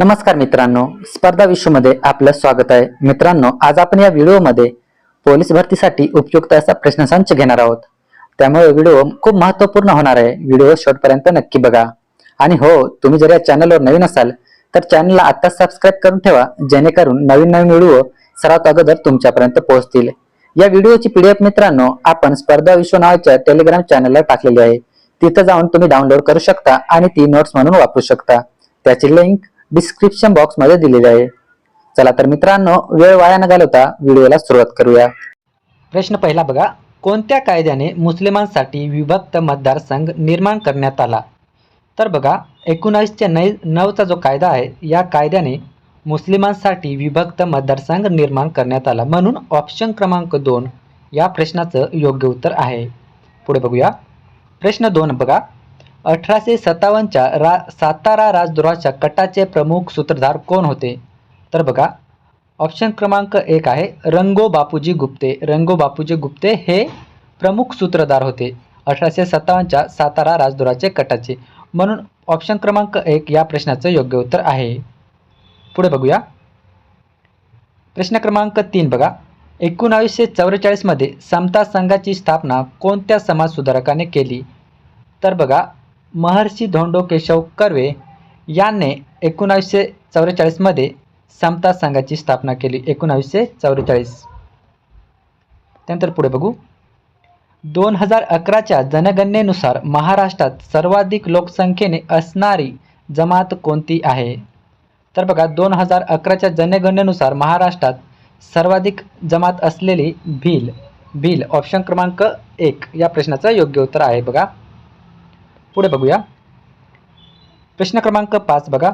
नमस्कार मित्रांनो स्पर्धा विश्वमध्ये आपलं स्वागत आहे. मित्रांनो आज आपण या व्हिडिओमध्ये पोलीस भरतीसाठी उपयुक्त असा प्रश्नसंच घेणार आहोत. त्यामुळे व्हिडिओ खूप महत्त्वपूर्ण होणार आहे. व्हिडिओ शेवटपर्यंत नक्की बघा. आणि हो तुम्ही जर या चॅनलवर नवीन असाल तर चॅनलला आत्ताच सबस्क्राईब करून ठेवा जेणेकरून नवीन नवीन व्हिडिओ सर्वात अगोदर तुमच्यापर्यंत पोहोचतील. या व्हिडिओची पीडीएफ मित्रांनो आपण स्पर्धा विश्व नावाच्या टेलिग्राम चॅनलला टाकलेली आहे. तिथं जाऊन तुम्ही डाउनलोड करू शकता आणि ती नोट्स म्हणून वापरू शकता. त्याची लिंक डिस्क्रिप्शन बॉक्समध्ये दिलेली आहे. चला तर मित्रांनो वेळ वाया न घालवता व्हिडिओला सुरुवात करूया. प्रश्न पहिला बघा कोणत्या कायद्याने मुस्लिमांसाठी विभक्त मतदारसंघ निर्माण करण्यात आला? तर बघा एकोणावीसशे नई नऊचा जो कायदा आहे या कायद्याने मुस्लिमांसाठी विभक्त मतदारसंघ निर्माण करण्यात आला म्हणून ऑप्शन क्रमांक दोन या प्रश्नाचं योग्य उत्तर आहे. पुढे बघूया. प्रश्न दोन बघा अठराशे सत्तावन्नच्या रा सातारा राजद्रोहाच्या कटाचे प्रमुख सूत्रधार कोण होते? तर बघा ऑप्शन क्रमांक एक आहे रंगो बापूजी गुप्ते. रंगो बापूजी गुप्ते हे प्रमुख सूत्रधार होते. अठराशे सत्तावन्नच्या सातारा राजद्रोहाचे कटाचे. म्हणून ऑप्शन क्रमांक एक या प्रश्नाचं योग्य उत्तर आहे. पुढे बघूया. प्रश्न क्रमांक तीन बघा. एकोणावीसशे चौवेचाळीसमध्ये समता संघाची स्थापना कोणत्या समाज सुधारकाने केली? तर बघा महर्षी धोंडो केशव कर्वे यांनी एकोणावीसशे चौवेचाळीसमध्ये समता संघाची स्थापना केली. एकोणावीसशे चौवेचाळीस. त्यानंतर पुढे बघू. दोन हजार अकराच्या जनगणनेनुसार महाराष्ट्रात सर्वाधिक लोकसंख्येने असणारी जमात कोणती आहे? तर बघा दोन हजार अकराच्या जनगणनेनुसार महाराष्ट्रात सर्वाधिक जमात असलेली भील भील ऑप्शन क्रमांक एक या प्रश्नाचं योग्य उत्तर आहे बघा. पुढे बघूया. प्रश्न क्रमांक पाच बघा.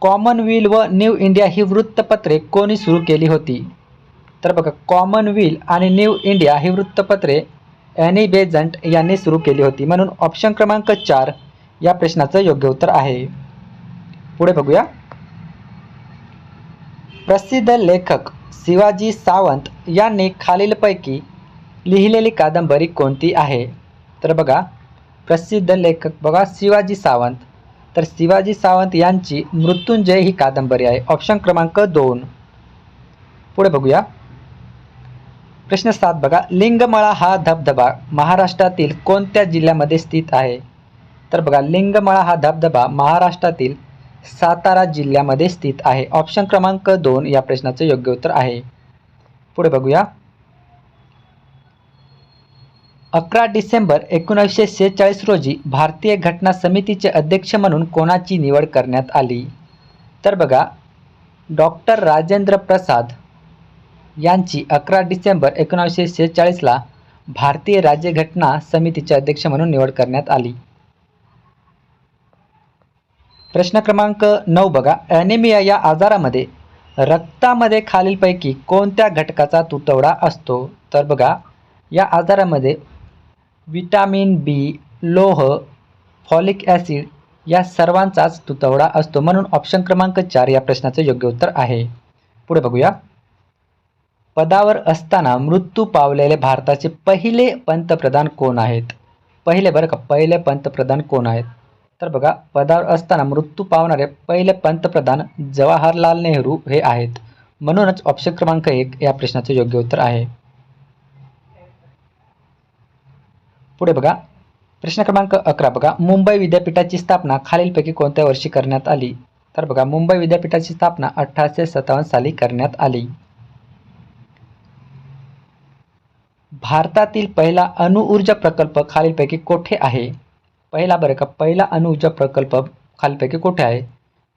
कॉमनवेल व न्यू इंडिया ही वृत्तपत्रे कोणी सुरू केली होती? तर बघा कॉमनवेल आणि न्यू इंडिया ही वृत्तपत्रे ॲनी बेझंट यांनी सुरू केली होती. म्हणून ऑप्शन क्रमांक चार या प्रश्नाचं योग्य उत्तर आहे. पुढे बघूया. प्रसिद्ध लेखक शिवाजी सावंत यांनी खालीलपैकी लिहिलेली कादंबरी कोणती आहे? तर बघा प्रसिद्ध लेखक. बघा शिवाजी सावंत. तर शिवाजी सावंत यांची मृत्युंजय ही कादंबरी आहे. ऑप्शन क्रमांक दोन. पुढे बघूया. प्रश्न सात बघा. लिंगमळा हा धबधबा महाराष्ट्रातील कोणत्या जिल्ह्यामध्ये स्थित आहे? तर बघा लिंगमळा हा धबधबा महाराष्ट्रातील सातारा जिल्ह्यामध्ये स्थित आहे. ऑप्शन क्रमांक दोन या प्रश्नाचं योग्य उत्तर आहे. पुढे बघूया. अकरा डिसेंबर एकोणीसशे शेहेचाळीस रोजी भारतीय घटना समितीचे अध्यक्ष म्हणून कोणाची निवड करण्यात आली? तर बघा डॉक्टर राजेंद्र प्रसाद यांची अकरा डिसेंबर एकोणीसशे शेहेचाळीसला भारतीय राज्यघटना समितीचे अध्यक्ष म्हणून निवड करण्यात आली. प्रश्न क्रमांक नऊ बघा. ॲनेमिया या आजारामध्ये रक्तामध्ये खालीलपैकी कोणत्या घटकाचा तुटवडा असतो? तर बघा या आजारामध्ये विटामिन बी लोह फॉलिक ॲसिड या सर्वांचाच तुतवडा असतो म्हणून ऑप्शन क्रमांक चार या प्रश्नाचं योग्य उत्तर आहे. पुढे बघूया. पदावर असताना मृत्यू पावलेले भारताचे पहिले पंतप्रधान कोण आहेत? पहिले बरं का पहिले पंतप्रधान कोण आहेत? तर बघा पदावर असताना मृत्यू पावणारे पहिले पंतप्रधान जवाहरलाल नेहरू हे आहेत. म्हणूनच ऑप्शन क्रमांक एक या प्रश्नाचे योग्य उत्तर आहे. पुढे बघा. प्रश्न क्रमांक अकरा बघा. मुंबई विद्यापीठाची स्थापना खालीलपैकी कोणत्या वर्षी करण्यात आली? तर बघा मुंबई विद्यापीठाची स्थापना अठराशे सत्तावन्न साली करण्यात आली. भारतातील पहिला अणुऊर्जा प्रकल्प खालीलपैकी कोठे आहे? पहिला बरं का पहिला अणुऊर्जा प्रकल्प खालीलपैकी कोठे आहे?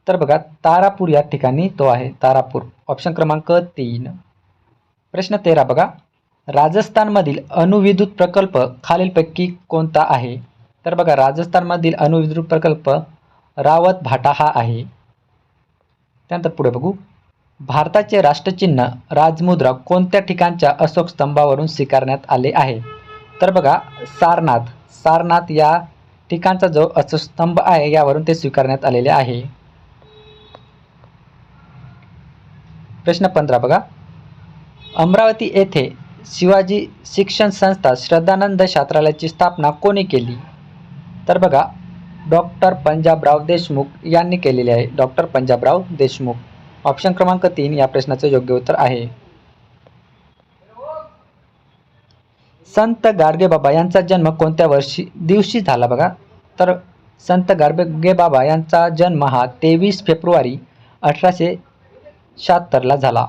तर बघा तारापूर या ठिकाणी तो आहे तारापूर. ऑप्शन क्रमांक तीन. प्रश्न तेरा बघा. राजस्थानमधील अणुविद्युत प्रकल्प खालीलपैकी कोणता आहे? तर बघा राजस्थानमधील अणुविद्युत प्रकल्प रावत भाटा हा आहे. त्यानंतर पुढे बघू. भारताचे राष्ट्रचिन्ह राजमुद्रा कोणत्या ठिकाणच्या अशोक स्तंभावरून स्वीकारण्यात आले आहे? तर बघा सारनाथ. सारनाथ या ठिकाणचा जो अशोक स्तंभ आहे यावरून ते स्वीकारण्यात आलेले आहे. प्रश्न पंधरा बघा. अमरावती येथे शिवाजी शिक्षण संस्था श्रद्धानंद छात्रालयाची स्थापना कोणी केली? तर बघा डॉक्टर पंजाबराव देशमुख यांनी केलेली आहे. डॉक्टर पंजाबराव देशमुख. ऑप्शन क्रमांक तीन या प्रश्नाचं योग्य उत्तर आहे. संत गाडगेबाबा यांचा जन्म कोणत्या वर्षी दिवशी झाला बघा. तर संत गाडगेबाबा यांचा जन्म हा तेवीस फेब्रुवारी अठराशे शहात्तरला झाला.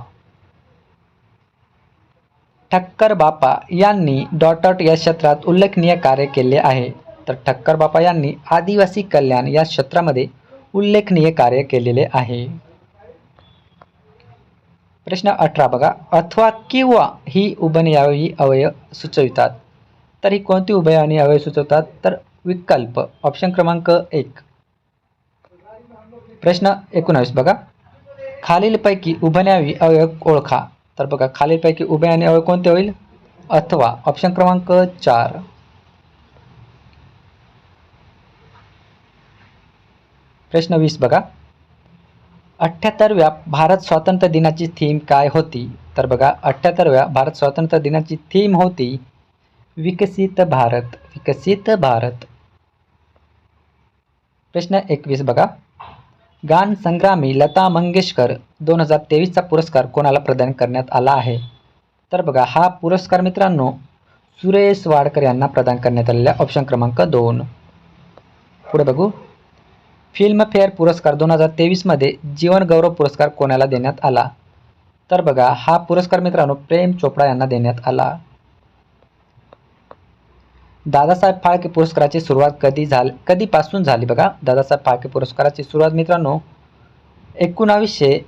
ठक्कर बापा यांनी डॉट डॉट या क्षेत्रात उल्लेखनीय कार्य केले आहे. तर ठक्कर बापा यांनी आदिवासी कल्याण या क्षेत्रामध्ये उल्लेखनीय कार्य केलेले आहे. प्रश्न अठरा बघा. अथवा किंवा ही उभनयावी अवयव सुचवितात. तर ही कोणती उभयनियायी अवयव सुचवतात? तर विकल्प. ऑप्शन क्रमांक एक. प्रश्न एकोणावीस बघा. खालीलपैकी उभनयावी अवयव ओळखा. तर बघा खालीलपैकी आणि अवयव कोणते होईल? अथवा ऑप्शन क्रमांक चार. प्रश्न वीस बघा. अठ्ठ्याहत्तरव्या भारत स्वातंत्र्य दिनाची थीम काय होती? तर बघा अठ्ठ्याहत्तरव्या भारत स्वातंत्र्य दिनाची थीम होती विकसित भारत विकसित भारत. प्रश्न एकवीस बघा. गान संग्रामी लता मंगेशकर दोन हजार तेवीसचा पुरस्कार कोणाला प्रदान करण्यात आला आहे? तर बघा हा पुरस्कार मित्रांनो सुरेश वाडकर यांना प्रदान करण्यात आलेला आहे. ऑप्शन क्रमांक दोन. पुढे बघू. फिल्मफेअर पुरस्कार दोन हजार तेवीसमध्ये जीवनगौरव पुरस्कार कोणाला देण्यात आला? तर बघा हा पुरस्कार मित्रांनो प्रेम चोपडा यांना देण्यात आला. दादासाहेब फाळके पुरस्काराची सुरुवात कधी झाली कधीपासून झाली बघा? दादासाहेब फाळके पुरस्काराची सुरुवात मित्रांनो एकोणावीसशे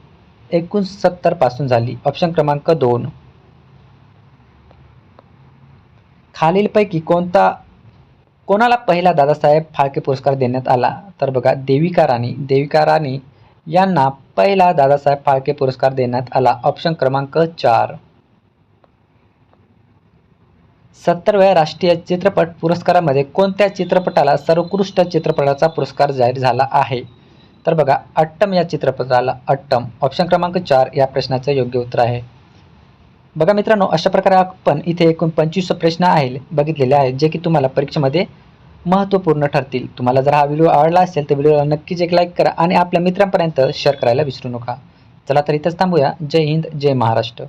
एकोणसत्तरपासून झाली. ऑप्शन क्रमांक दोन. खालीलपैकी कोणता कोणाला पहिला दादासाहेब फाळके पुरस्कार देण्यात आला? तर बघा देविका राणी. देविका राणी यांना पहिला दादासाहेब फाळके पुरस्कार देण्यात आला. ऑप्शन क्रमांक चार. सत्तरव्या राष्ट्रीय चित्रपट पुरस्कारामध्ये कोणत्या चित्रपटाला सर्वोत्कृष्ट चित्रपटाचा पुरस्कार जाहीर झाला आहे? तर बघा अट्टम या चित्रपटाला अट्टम. ऑप्शन क्रमांक चार या प्रश्नाचं योग्य उत्तर आहे. बघा मित्रांनो अशा प्रकारे आपण इथे एकूण पंचवीस प्रश्न आहे बघितलेले आहेत जे की तुम्हाला परीक्षेमध्ये महत्त्वपूर्ण ठरतील. तुम्हाला जर हा व्हिडिओ आवडला असेल तर व्हिडिओला नक्कीच एक लाईक करा आणि आपल्या मित्रांपर्यंत शेअर करायला विसरू नका. चला तर इथंच थांबूया. जय हिंद जय महाराष्ट्र.